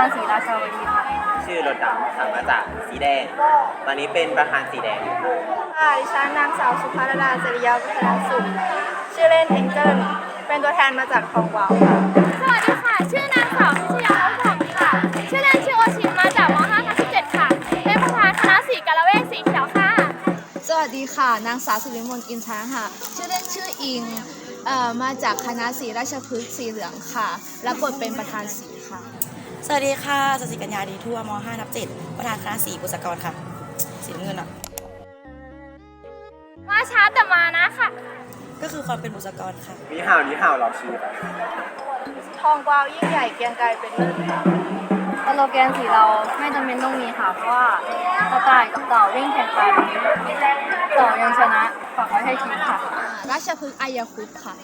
านสีราชาวดีค่ะชื่อรถดำค่ะมาจากสีแดง ตอนนี้เป็นประธานสีแดงอยู่ค่ะดิฉันนางสาวสุภาดาจริยาวัฒนสุข ชื่อเล่นเอ็นเจิลเป็นตัวแทนมาจากทองหวาวค่ะ สวัสดีค่ะ ชื่อนางสาวพิชยาภาพค่ะ ชื่อเล่นชื่อโอชิมาจากม 5 ทับ17ค่ะ เป็นประธานคณะสีกาละเวกสีเขียวค่ะ สวัสดีค่ะ นางสาวสุริมนต์อินทราค่ะ ชื่อเล่นชื่ออิงเอ่อมาจากคณะสีราชพฤกษ์สีเหลืองค่ะ รับบทเป็นประธานสีค่ะ สวัสดีค่ะสสิกัญญาดีทั่วม 5 นับ7ประธานคณะสีบุษกรค่ะ สีน้ำเงินอะมาช้าแต่มานะค่ะ ก็คือความเป็นบุษกรค่ะ นี่ห่าวนี่ห่าวเราชื่ออะไรทองกวาวยิ่งใหญ่เกรียงไกรเป็นเลิศค่ะสโลแกนสีเราไม่จำเป็นต้องมีค่ะ เพราะว่ากระต่ายกับเต่าวิ่งแข่งกันเต่ายังชนะฝากไว้ให้คิดค่ะ ราชพฤกษ์อายาคุปต์ค่ะ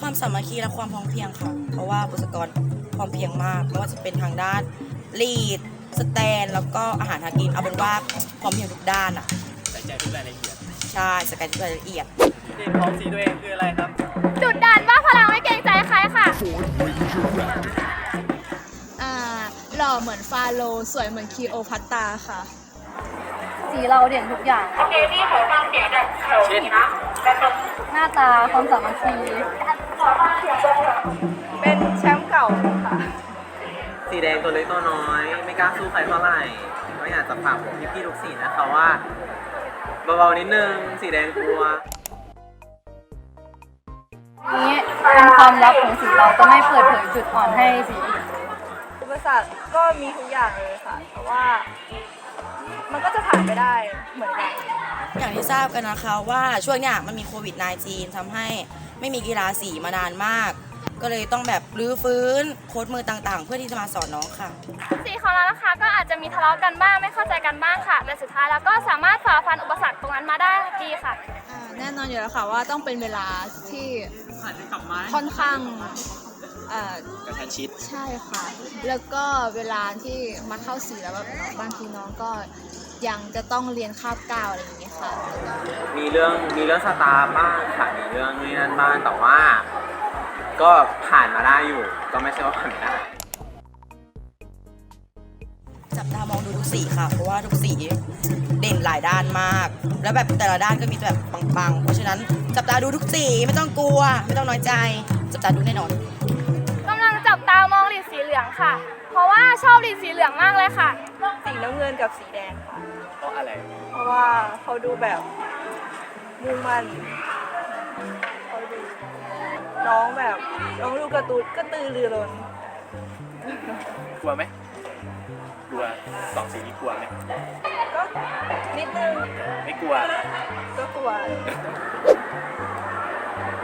ความสามัคคีและความพร้อมเพรียงค่ะ เพราะว่าบุษกรพร้อมเพรียงมากไม่ว่าจะเป็นทางด้านลีดสแตน แล้วก็อาหารหากินเอาเป็นว่าพร้อมเพรียงทุกด้านอะใส่ใจทุกรายละเอียดใช่สแกนทุกรายละเอียดเด่นของสีตัวเองคืออะไรครับดุดดันว่าพลังไม่เกรงใจใครค่ะอ่าหล่อเหมือนฟาโรห์สวยเหมือนคีโอพัตตราค่ะ สีเราเด่นทุกอย่างเช่นหน้าตาความสามัคคี เป็นแชมป์เก่าค่ะ สีแดงตัวเล็กตัวน้อย ไม่กล้าสู้ใครเท่าไหร่ก็อยากจะฝากผมพี่ๆทุกสีนะคะว่าเบาๆนิดนึงสีแดงกลัวนี้เป็นความลับของสีเราจะไม่เปิดเผยจุดอ่อนให้สีอื่นอุปสรรคก็มีทุกอย่างเลยค่ะแต่ว่ามันก็จะผ่านไปได้เหมือนกันอย่างที่ทราบกันนะคะว่าช่วงเนี้ยมันมีโควิด -19 ทำให้ ไม่มีกีฬาสีมานานมาก ก็เลยต้องแบบรื้อฟื้นโค้ดมือต่างๆ เพื่อที่จะมาสอนน้องค่ะ สีของเรานะคะก็อาจจะมีทะเลาะกันบ้างไม่เข้าใจกันบ้างค่ะ แต่สุดท้ายแล้วก็สามารถฝ่าฟันอุปสรรคตรงนั้นมาได้ดีค่ะ อ่าแน่นอนอยู่แล้วค่ะว่าต้องเป็นเวลาที่ค่อนข้างเอ่อกระชันชิด ใช่ค่ะ แล้วก็เวลาที่มาเข้าสีแล้วแบบบางทีน้องก็ ยังจะต้องเรียนคาบเก้าอะไรอย่างเงี้ยค่ะมีเรื่องมีเรื่องสตาร์บ้างค่ะมีเรื่องนี้นั่นบ้างแต่ว่า ก็ผ่านมาได้อยู่ ก็ไม่ใช่ว่าผ่านไม่ได้ จับตามองดูทุกสีค่ะ เพราะว่าทุกสีเด่นหลายด้านมาก แล้วแบบแต่ละด้านก็มีแบบปังๆ เพราะฉะนั้นจับตาดูทุกสีไม่ต้องกลัว ไม่ต้องน้อยใจ จับตาดูแน่นอน กำลังจับตามองหลีดสีเหลืองค่ะเพ ราะว่าชอบหลีดสีเหลืองมากเลยค่ะ สีน้ำเงินกับสีแดงค่ะ เพราะอะไร เพราะว่าเขาดูแบบมุ่งมั่นเขาดูน้องแบบน้องดูการะตูนก็ตือรือร้นกลัวไหมกลัวสองสีนี้กลัวไหมก็นิดนึงไม่กลัว ก็กลัว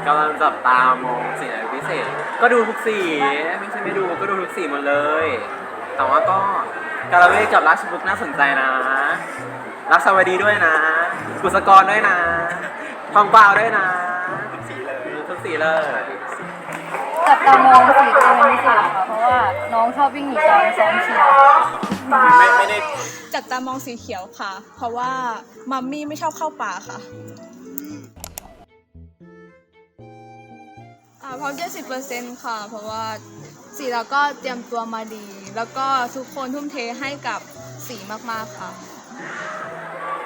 กำลังจับตามองสีไหนพิเศษ ก็ดูทุกสีไม่ใช่ไม่ดูก็ดูทุกสีหมดเลย แต่ว่าก็กาลเวกับราชบุกน่าสนใจนะรักสวัสดีด้วยนะ กุศกรด้วยนะทองกวาด้วยนะทุกสีเลยทุกสีเลยจับตามองสีตัวเองเป็นพิเศษค่ะเพราะว่าน้องชอบวิ่งหนีตอนซ้อมเชียร์ไม่ไม่ได้จับตามองสีเขียวค่ะ เพราะว่ามัมมี่ไม่ชอบเข้าป่าค่ะ อ่าพร้อมเจ็ดสิบเปอร์เซ็นต์ค่ะ เพราะว่าสีเราก็เตรียมตัวมาดี แล้วก็ทุกคนทุ่มเทให้กับสีมากๆค่ะ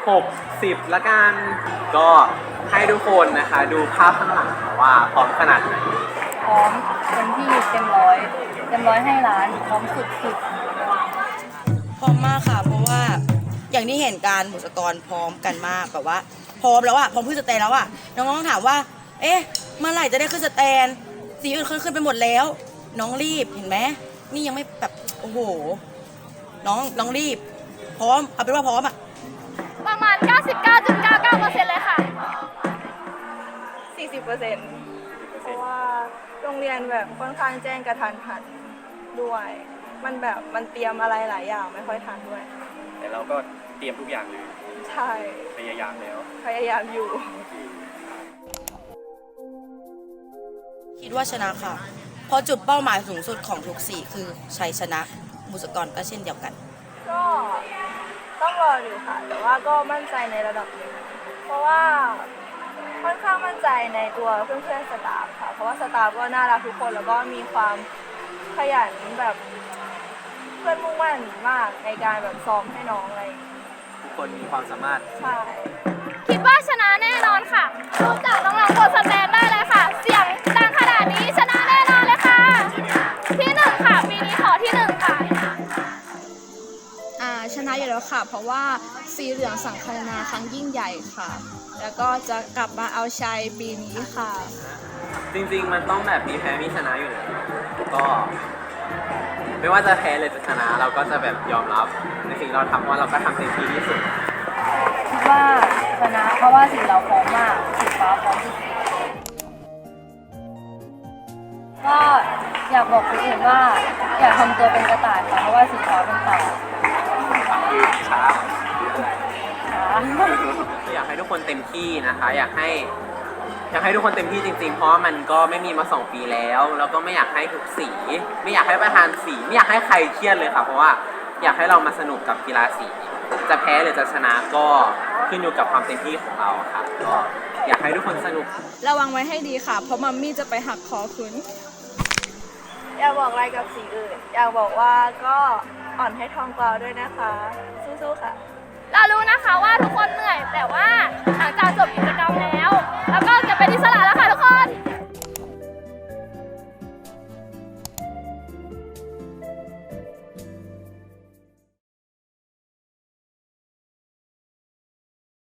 หกสิบละกัน ก็ให้ทุกคนนะคะดูภาพข้างหลังค่ะว่าพร้อมขนาดไหน พร้อมเต็มที่เต็มร้อยเต็มร้อยให้ล้านพร้อมสุดสุดพร้อมมากค่ะ เพราะว่าอย่างที่เห็นการบุษกรพร้อมกันมากแบบว่า พร้อมแล้วอะพร้อมขึ้นสแตนแล้วอะน้องๆถามว่า เอ๊ะ เมื่อไหร่จะได้ขึ้นสแตน สีอื่นขึ้นขึ้นไปหมดแล้ว น้องรีบเห็นไหมนี่ยังไม่แบบโอ้โห น้องน้องรีบ พร้อมเอาเป็นว่าพร้อมอะประมาณ 99.99%เลยค่ะ 40เปอร์เซ็นต์เพราะว่าโรงเรียนแบบค่อนข้างแจ้งกระทันหันด้วย มันแบบมันเตรียมอะไรหลายอย่างไม่ค่อยทันด้วย แต่เราก็เตรียมทุกอย่างเลย ใช่ พยายามแล้ว พยายามอยู่ คิดว่าชนะค่ะ เพราะจุดเป้าหมายสูงสุดของทุกสีคือชัยชนะ บุษกรก็เช่นเดียวกัน ก็ต้องรอดูค่ะ แต่ว่าก็มั่นใจในระดับหนึ่งเพราะว่าค่อนข้างมั่นใจในตัวเพื่อนๆสตาฟค่ะ เพราะว่าสตาฟก็น่ารักทุกคนแล้วก็มีความขยันแบบเพื่อนมุ่งมั่นมากในการแบบซ้อมให้น้องอะไรอย่างเงี้ยทุกคนมีความสามารถ ใช่ คิดว่าชนะแน่นอนค่ะดูจาก ชนะอยู่แล้วค่ะ เพราะว่าสีเหลืองสังคายนาครั้งยิ่งใหญ่ค่ะ แล้วก็จะกลับมาเอาชัยปีนี้ค่ะ จริงๆ มันต้องแบบมีแพ้มีชนะอยู่แล้วก็ ไม่ว่าจะแพ้หรือจะชนะเราก็จะแบบยอมรับในสิ่งที่เราทำว่าเราก็ทำเต็มที่ที่สุด คิดว่าชนะเพราะว่าสีเราพร้อมมากสีฟ้าพร้อมที่สุดก็อยากบอกคนอื่นว่า อยากทำตัวเป็นกระต่ายค่ะเพราะว่าสีฟ้าเป็นเต่า ช้าค่ะอยากให้ทุกคนเต็มที่นะคะ อยากให้อยากให้ทุกคนเต็มที่จริงๆ เพราะว่ามันก็ไม่มีมาสองปีแล้ว แล้วก็ไม่อยากให้ทุกสี ไม่อยากให้ประธานสี ไม่อยากให้ใครเครียดเลยค่ะ เพราะว่าอยากให้เรามาสนุกกับกีฬาสี จะแพ้หรือจะชนะก็ขึ้นอยู่กับความเต็มที่ของเราค่ะก็อยากให้ทุกคนสนุก ระวังไว้ให้ดีค่ะ เพราะมัมมี่จะไปหักคอคุณ อยากบอกอะไรกับสีอื่น อยากบอกว่าก็ อ่อนให้ทองกวาวด้วยนะคะ สู้ๆค่ะ เรารู้นะคะว่าทุกคนเหนื่อยแต่ว่าหลังจากจบกิจกรรมแล้วก็